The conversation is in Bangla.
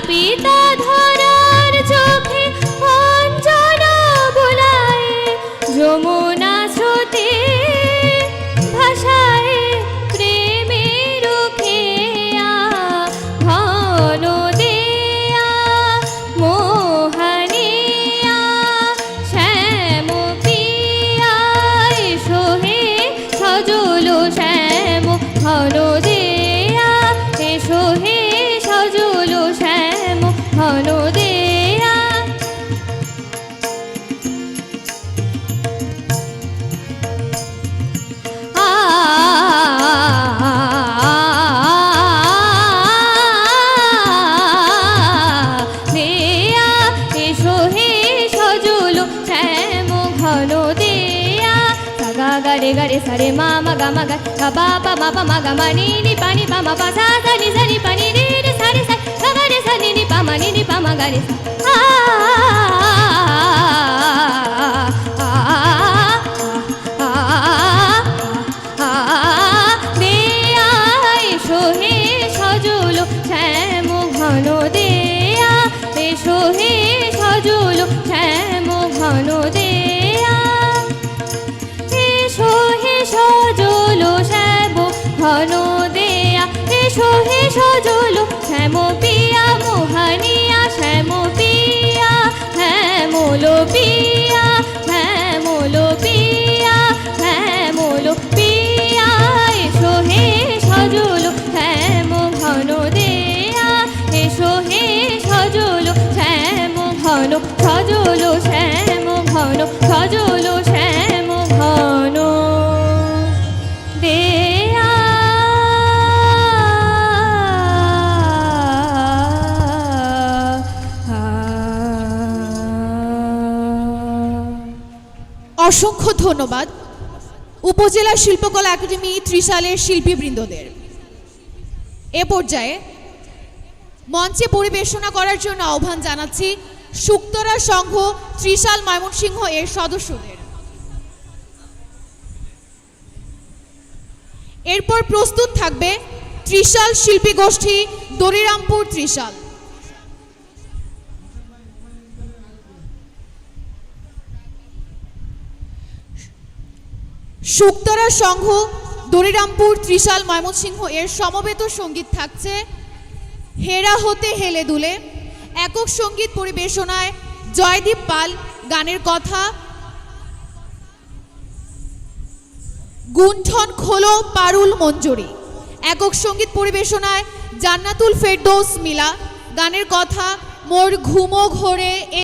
పీఠా সাগা গারে গারে সারে মা মাগা মাগা গা বা পা মা পা মা গা মা নি নি পা নি পা মা পা সা সা নি সা নি পা নি রে রে সা রে সা গা গা রে সা নি নি পা মা নি নি পা মা গা রে সা আ আ আ আ দেয়া এসো হে সজল শ্যাম ঘন দেয়া দেয়া এসো হে সজল শ্যাম পিয়া মোহানিয়া শ্যাম পিয়া পিয়া শ্যামল পিয়া শ্যামল এসো হে সজল শ্যাম ঘন দেয়া এসো হে সজল শ্যাম ঘন সজল। শ্যাম ঘন অসংখ্য ধন্যবাদ। উপজেলা শিল্পকলা একাডেমি ত্রিশালের শিল্পীবৃন্দদের। এ পর্যায়ে মঞ্চে পরিবেশনা করার জন্য আহ্বান জানাচ্ছি শুক্তরা সংঘ ত্রিশাল ময়মনসিংহ এর সদস্যদের। এরপর প্রস্তুত থাকবে ত্রিশাল শিল্পী গোষ্ঠী দরিরামপুর ত্রিশাল। শুক্তারা সংঘ, দরিরামপুর, ত্রিশাল, ময়মনসিংহ এর সমবেত সংগীত থাকছে হেরা হতে হেলে দুলে। একক সংগীত পরিবেশনায় জয়দীপ পাল গানের কথা। গুণ্ঠন খোলো পারুল মঞ্জুরি। একক সংগীত পরিবেশনায় জান্নাতুল ফেরদৌস মিলা। গানের কথা, মোর ঘুমো ঘোরে